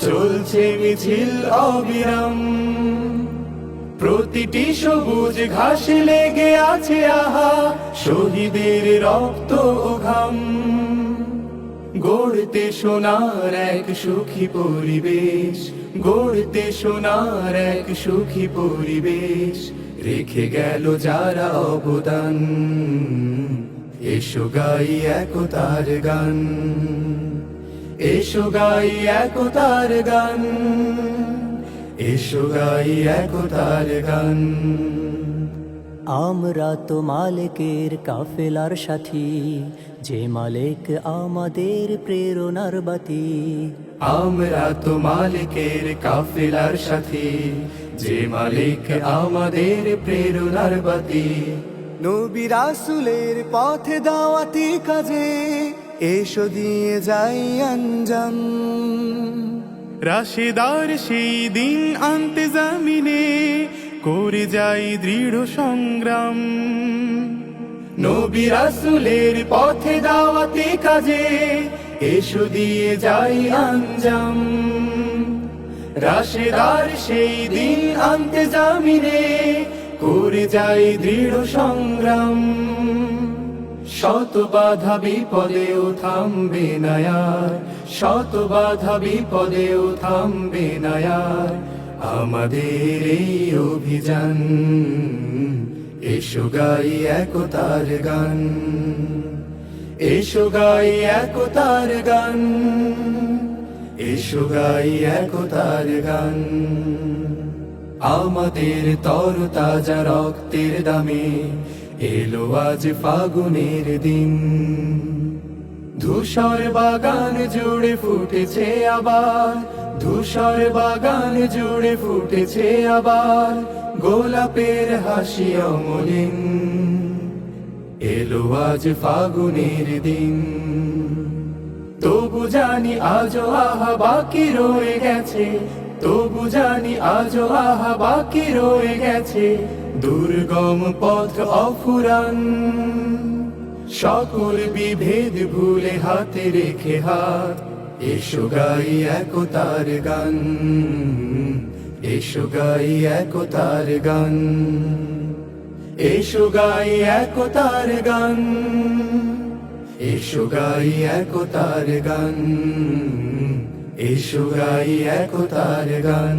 চলছে মিছিল অবিরাম। প্রতিটি সবুজ ঘাসে লেগে আছে আহা শহীদের রক্ত ঘাম। গড়তে সোনার এক সুখী পরিবেশ, গড়তে সোনার এক সুখী পরিবেশ, রেখে গেল যারা অবদান। এসো গাই একতার গান। এসো গাই একতার গান। এসো গাই একতার গান। আমরা তো মালিকের কাফেলার সাথী যে মালিক আমাদের প্রেরণার বাতি। আমরা তো মালিকের কাফেলার সাথে যে মালিক আমাদের প্রেরণার বাতি। নবী রাসুলের পথে দাওয়াতি কাজে এসো দিয়ে যাই আঞ্জাম। রাশেদার সেই দিন আনতে জামিনে করে যাই দৃঢ় সংগ্রাম। নবী রাসুলের পথে দাওয়াতি কাজে এসো দিয়ে যাই আঞ্জাম। রাশেদার সেই দিন আনতে জামিনে করে যাই দৃঢ় সংগ্রাম। শত বাধা বিপদেও থামবে নায়ার শত বাধা বিপদেও থামবে নায়ার আমাদের এই অভিযান, এসো গাই একতার গান। এসো গাই একতার গান, এসো গাই একতার গান। আমাদের তর তাজা রক্তের দামে এলো আজ ফাগুনের দিন। ধূসর বাগান জুড়ে ফুটেছে আবার, ধূসর বাগান জুড়ে ফুটেছে আবার, গোলাপের হাসি অমলিন। এলো আজ ফাগুনের দিন। তবু জানি আজও আহা বাকি রয়ে গেছে, তবু জানি আজও আহা বাকি রয়ে গেছে দুর্গম পথ অফুরান। সকল বিভেদ ভুলে হাতে রেখে হাত। এসো গাই একতার গান। এসো গাই একতার গান। এসো গাই একতার গান। এসো গাই একতার গান। এসো গাই একতার গান।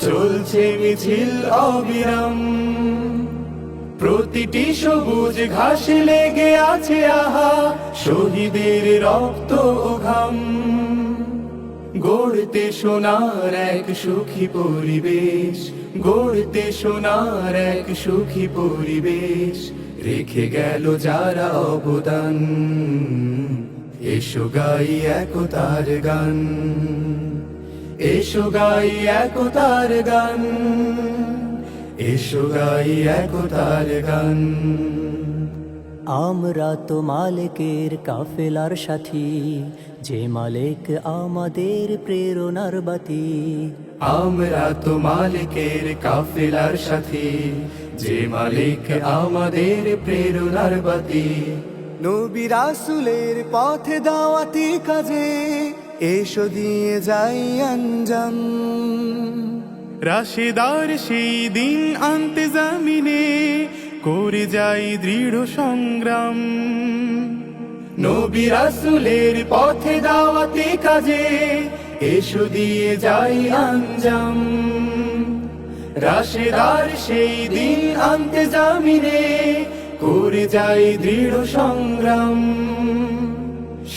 চলছে মিছিল অবিরাম। প্রতিটি সবুজ ঘাসে লেগে আছে আহা, শহীদের রক্ত ঘাম। গড়তে সোনার এক সুখী পরিবেশ, গড়তে সোনার এক সুখী পরিবেশ। রেখে গেল যারা অবদান, এসো গাই একতার গান। এসো গাই একতার গান এসো গাই একতার গান। আমরা তো মালিকের কাফেলার সাথী যে মালিক আমাদের প্রেরণার বাতি। আমরা তো মালিকের কাফেলার সাথী যে মালিক আমাদের প্রেরণার বাতি। নবী রাসুলের পথে দাওয়াতি কাজে এসো দিয়ে যাই আঞ্জাম। রাশেদার সেই দিন আনতে জামিনে করে যাই দৃঢ় সংগ্রাম। নবী রাসুলের পথে দাওয়াতি কাজে এসো দিয়ে যাই আঞ্জাম। রাশেদার সেই দিন আনতে জামিনে করে যাই দৃঢ় সংগ্রাম।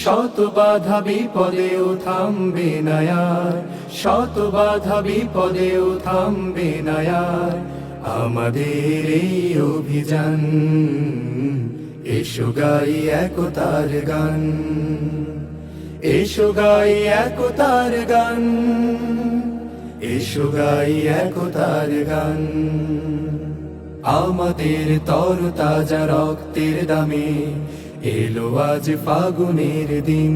শত বাধা বিপদেও থামবে নায়ার শত বাধা বিপদেও থামবে নায়ার আমাদের এই অভিযান, এসো গাই একতার গান। এসো গাই একতার গান, এসো গাই একতার গান। আমাদের তর তাজা রক্তের দামে এলো আজ ফাগুনের দিন।